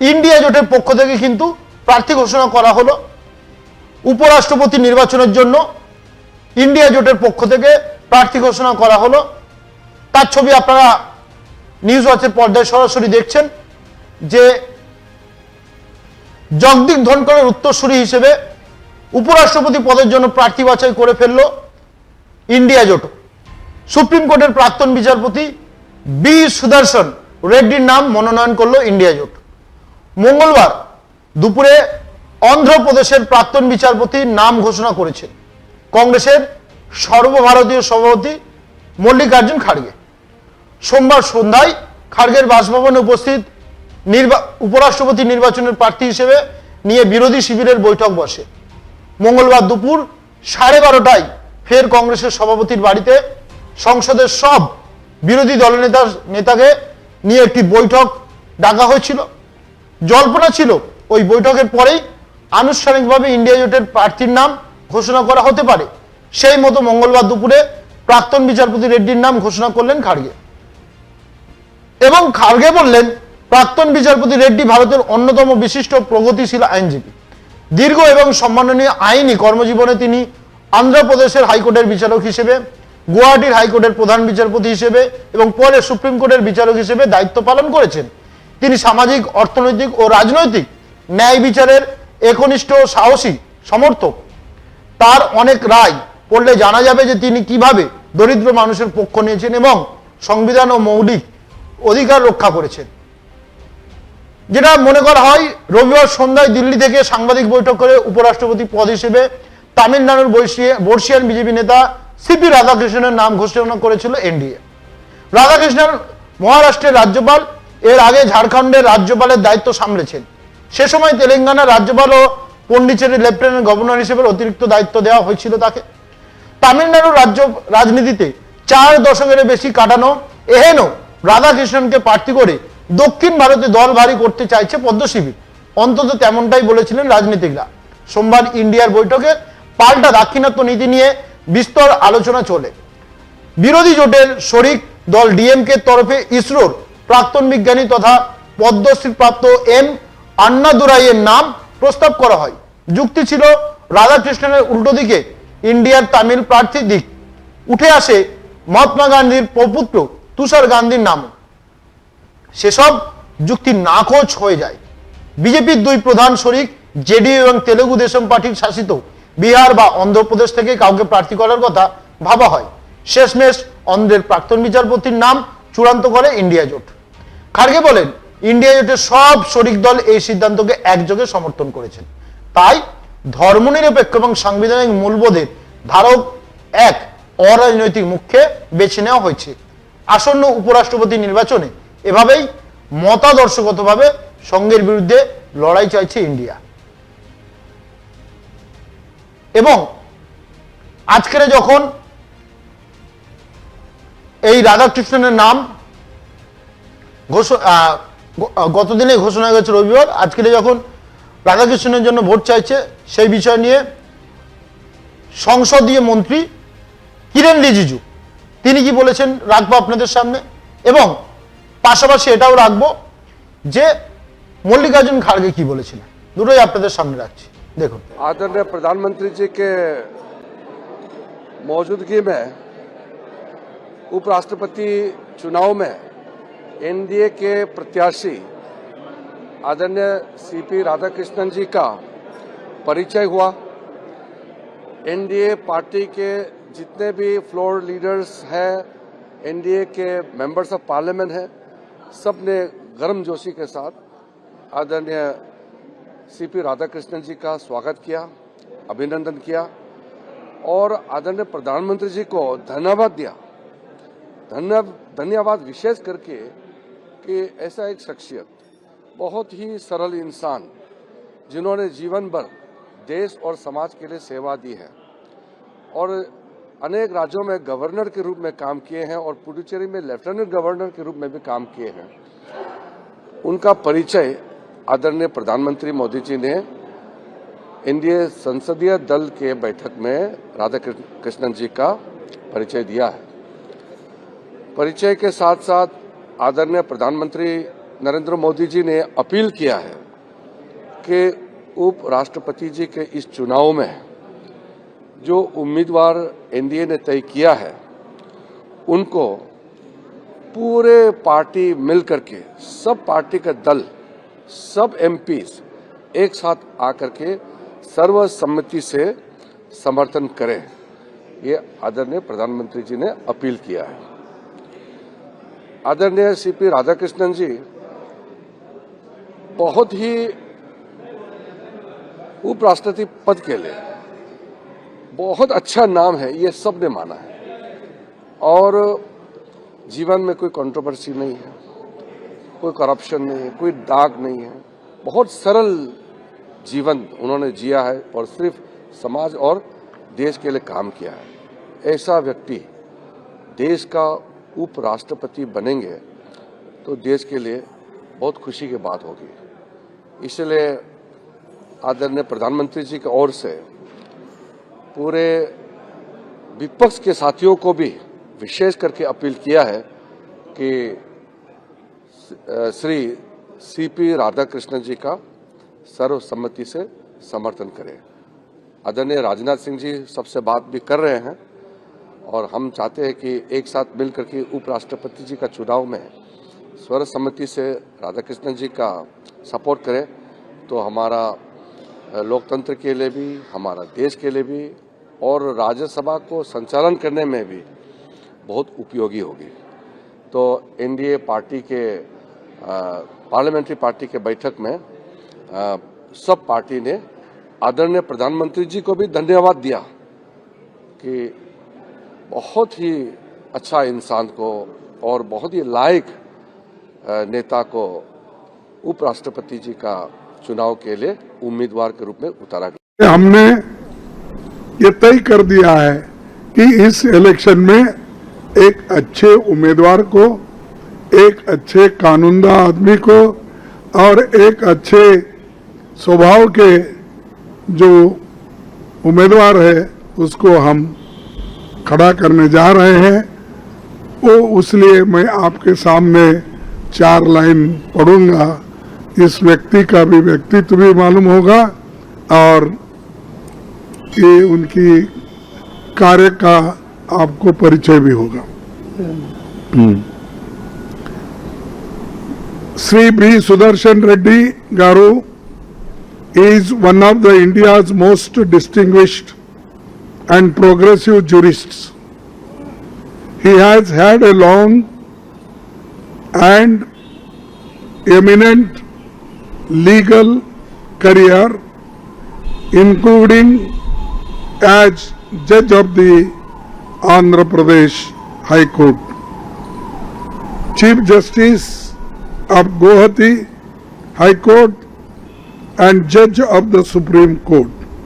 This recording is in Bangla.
ইন্ডিয়া জোটের পক্ষ থেকে কিন্তু প্রার্থী ঘোষণা করা হলো উপরাষ্ট্রপতি নির্বাচনের জন্য। ইন্ডিয়া জোটের পক্ষ থেকে প্রার্থী ঘোষণা করা হলো। তার ছবি আপনারা নিউজ ওয়াচের পর্দায় সরাসরি দেখছেন যে জগদীপ ধনকরের উত্তরসূরি হিসেবে উপরাষ্ট্রপতি পদের জন্য প্রার্থী বাছাই করে ফেলল ইন্ডিয়া জোট। সুপ্রিম কোর্টের প্রাক্তন বিচারপতি বি সুদর্শন রেড্ডির নাম মনোনয়ন করল ইন্ডিয়া জোট। মঙ্গলবার দুপুরে অন্ধ্রপ্রদেশের প্রাক্তন বিচারপতির নাম ঘোষণা করেছেন। কংগ্রেসের সর্বভারতীয় সভাপতি মল্লিকার্জুন খাড়গে। সোমবার সন্ধ্যায় খাড়গের বাসভবনে উপস্থিত নির্বা উপরাষ্ট্রপতি নির্বাচনের প্রার্থী হিসেবে নিয়ে বিরোধী শিবিরের বৈঠক বসে। মঙ্গলবার দুপুর সাড়ে বারোটায় ফের কংগ্রেসের সভাপতির বাড়িতে সংসদের সব বিরোধী দলনেতা নেতাকে নিয়ে একটি বৈঠক ডাকা হয়েছিল। জল্পনা ছিল, ওই বৈঠকের পরেই আনুষ্ঠানিকভাবে ইন্ডিয়া জোটের প্রার্থীর নাম ঘোষণা করা হতে পারে। সেই মতো মঙ্গলবার দুপুরে প্রাক্তন বিচারপতি রেড্ডির নাম ঘোষণা করলেন খাড়গে। এবং খাড়গে বললেন, প্রাক্তন বিচারপতি রেড্ডি ভারতের অন্যতম বিশিষ্ট প্রগতিশীল আইনজীবী। দীর্ঘ এবং সম্মাননীয় আইনি কর্মজীবনে তিনি অন্ধ্রপ্রদেশের হাইকোর্টের বিচারক হিসেবে, গুয়াহাটির হাইকোর্টের প্রধান বিচারপতি হিসেবে এবং পরে সুপ্রিম কোর্টের বিচারক হিসেবে দায়িত্ব পালন করেছেন। তিনি সামাজিক, অর্থনৈতিক ও রাজনৈতিক ন্যায় বিচারের একনিষ্ঠ সাহসী, সমর্থক। তার অনেক রায় পড়লে জানা যাবে যে তিনি কীভাবে দরিদ্র মানুষের পক্ষ নিয়েছেন এবং সংবিধান ও মৌলিক অধিকার রক্ষা করেছেন। যেটা মনে করা হয়, রবিবার সন্ধ্যায় দিল্লি থেকে সাংবাদিক বৈঠক করে উপরাষ্ট্রপতি পদ হিসেবে তামিলনাড়ুর বর্ষিয়া- বর্ষিয়ান বিজেপি নেতা সিপি রাধাকৃষ্ণনের নাম ঘোষণা করেছিল এনডিএ। রাধাকৃষ্ণন মহারাষ্ট্রের রাজ্যপাল এর আগে ঝাড়খণ্ডের রাজ্যপালের দায়িত্ব সামলেছেন। সে সময় তেলেঙ্গানার রাজ্যপাল ও পন্ডিচেরি লেফটেন্যান্ট গভর্নর হিসেবে অতিরিক্ত দায়িত্ব দেওয়া হয়েছিল তাকে। তামিলনাড়ুর রাজ্য রাজনীতিতে চার দশকের বেশি কাটানো এহেন রাধাকৃষ্ণনকে প্রার্থী করে দক্ষিণ ভারতে দল ভারী করতে চাইছে পদ্ম শিবির অন্তত তেমনটাই বলেছিলেন রাজনীতিকরা। সোমবার ইন্ডিয়ার বৈঠকে পাল্টা দাক্ষিণাত্য নীতি নিয়ে বিস্তর আলোচনা চলে। বিরোধী জোটের শরিক দল ডিএমকে তরফে ইসরোর প্রাক্তন বিজ্ঞানী তথা পদ্মশ্রী প্রাপ্ত এম আন্নাদুরাইয়ের নাম প্রস্তাব করা হয়। যুক্তি ছিল রাধাকৃষ্ণনের উল্টো দিকে ইন্ডিয়ার তামিল প্রার্থী দিক। উঠে আসে মহাত্মা গান্ধীর প্রপুত্র তুষার গান্ধীর নাম সেসব যুক্তি নাকচ হয়ে যায়। বিজেপির দুই প্রধান শরিক, জেডিইউ এবং তেলেগু দেশম পার্টির শাসিত বিহার বা অন্ধ্রপ্রদেশ থেকে কাউকে প্রার্থী করার কথা ভাবা হয়। শেষমেশ অন্ধ্রের প্রাক্তন বিচারপতির নাম চূড়ান্ত করে ইন্ডিয়া জোট। খার্গে বলেন, ইন্ডিয়া জোটের সব শরিক দল এই সিদ্ধান্তকে একযোগে সমর্থন করেছেন। তাই ধর্মনিরপেক্ষ এবং সাংবিধানিক মূল্যবোধের ধারক এক, অরাজনৈতিক মুখে বেছে নেওয়া হয়েছে। আসন্ন উপরাষ্ট্রপতি নির্বাচনে এভাবেই মতাদর্শগতভাবে সঙ্গের বিরুদ্ধে লড়াই চাইছে ইন্ডিয়া। এবং আজকের যখন এই রাধাকৃষ্ণনের নাম গতদিনে ঘোষণা হয়ে গেছে রবিবার আজকে যখন রাধাকৃষ্ণনের জন্য ভোট চাইছে সেই বিষয় নিয়ে সংসদীয় মন্ত্রী কিরেন রিজিজু তিনি কি বলেছেন রাখবো আপনাদের সামনে এবং পাশাপাশি এটাও রাখবো যে মল্লিকার্জুন খাড়গে কি বলেছিলেন দুটোই আপনাদের সামনে রাখছি দেখুন आदरणीय प्रधानमंत्री जी के मौजूदगी में उपराष्ट्रपति चुनाव में एनडीए के प्रत्याशी आदरणीय सीपी राधाकृष्णन जी का परिचय हुआ। एनडीए पार्टी के जितने भी फ्लोर लीडर्स हैं, एनडीए के मेंबर्स ऑफ़ पार्लियामेंट हैं सबने गर्मजोशी के साथ आदरणीय सीपी राधाकृष्णन जी का स्वागत किया, अभिनंदन किया और आदरणीय प्रधानमंत्री जी को धन्यवाद दिया। धन्यवाद विशेष करके कि ऐसा एक शख्सियत, बहुत ही सरल इंसान, जिन्होंने जीवन भर देश और समाज के लिए सेवा दी है और अनेक राज्यों में गवर्नर के रूप में काम किए हैं और पुडुचेरी में लेफ्टिनेंट गवर्नर के रूप में भी काम किए हैं। उनका परिचय आदरणीय प्रधानमंत्री मोदी जी ने एनडीए संसदीय दल के बैठक में राधा कृष्णन जी का परिचय दिया है। परिचय के साथ साथ आदरणीय प्रधानमंत्री नरेंद्र मोदी जी ने अपील किया है कि उपराष्ट्रपति जी के इस चुनाव में जो उम्मीदवार एनडीए ने तय किया है, उनको पूरे पार्टी मिलकर के, सब पार्टी का दल, सब एमपीज एक साथ आकर के सर्वसम्मति से समर्थन करें। ये आदरणीय प्रधानमंत्री जी ने अपील किया है। आदरणीय सी सीपी राधाकृष्णन जी, बहुत ही उपराष्ट्रपति पद के लिए बहुत अच्छा नाम है, ये सबने माना है। और जीवन में कोई कंट्रोवर्सी नहीं है, कोई करप्शन नहीं है, कोई दाग नहीं है। बहुत सरल जीवन उन्होंने जिया है और सिर्फ़ समाज और देश के लिए काम किया है। ऐसा व्यक्ति देश का उपराष्ट्रपति बनेंगे तो देश के लिए बहुत खुशी की बात होगी। इसलिए आदरणीय प्रधानमंत्री जी की ओर से पूरे विपक्ष के साथियों को भी विशेष करके अपील किया है कि श्री सीपी राधाकृष्णन जी का सर्वसम्मति से समर्थन करें। आदरणीय राजनाथ सिंह जी सबसे बात भी कर रहे हैं। और हम चाहते हैं कि एक साथ मिलकर के उपराष्ट्रपति जी का चुनाव में सर्वसम्मति से राधाकृष्णन जी का सपोर्ट करें तो हमारा लोकतंत्र के लिए भी हमारा देश के लिए भी और राज्यसभा को संचालन करने में भी बहुत उपयोगी होगी। तो एनडीए पार्टी के पार्लियामेंट्री पार्टी के बैठक में अ, सब पार्टी ने आदरणीय प्रधानमंत्री जी को भी धन्यवाद दिया कि बहुत ही अच्छा इंसान को और बहुत ही लायक नेता को उपराष्ट्रपति जी का चुनाव के लिए उम्मीदवार के रूप में उतारा गया। हमने ये तय कर दिया है कि इस इलेक्शन में एक अच्छे उम्मीदवार को, एक अच्छे कानूनदा आदमी को और एक अच्छे स्वभाव के जो उम्मीदवार है, उसको हम खड़ा करने जा रहे हैं वो उसलिए मैं आपके सामने चार लाइन पढ़ूँगा इस व्यक्ति का भी व्यक्तित्व भी मालूम होगा और ये उनकी कार्य का आपको परिचय भी होगा हम्म। Shri B Sudarshan Reddy garu is one of the India's most distinguished and progressive jurists. He has had a long and eminent legal career, including as judge of the Andhra Pradesh High Court, Chief Justice of Guwahati High Court, and Judge of the Supreme Court.